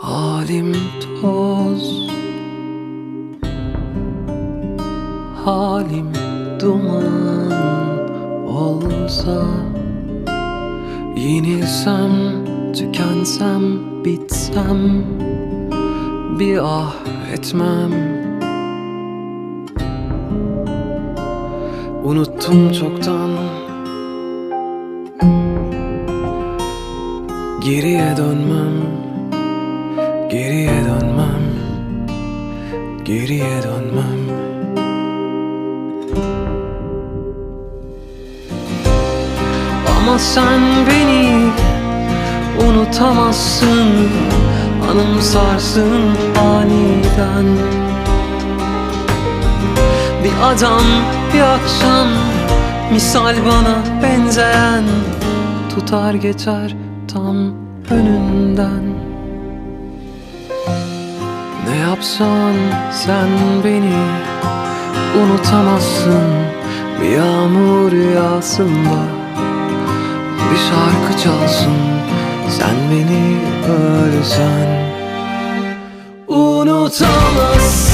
Halim toz. Halim duman olsa Yenilsem, tükensem, bitsem Bir ah etmem. Unuttum çoktan. Geriye dönmem Geriye dönmem. Geriye dönmem. Ama sen beni unutamazsın. Anımsarsın aniden. Bir adam bir akşam Misal bana benzeyen. Tutar geçer tam önünden yapsan sen beni unutamazsın. Bir yağmur yağsında Bir şarkı çalsın. Sen beni ölsen Unutamazsın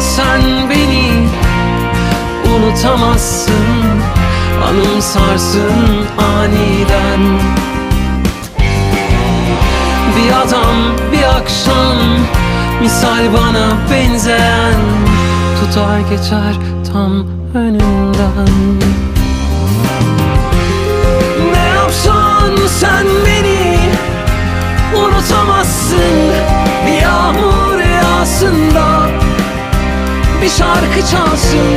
Sen beni unutamazsın Anımsarsın aniden. Bir adam bir akşam Misal bana benzeyen Tutar geçer tam önünden şarkı çalsın.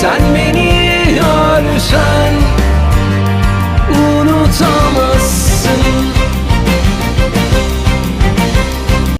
Sen beni ölsen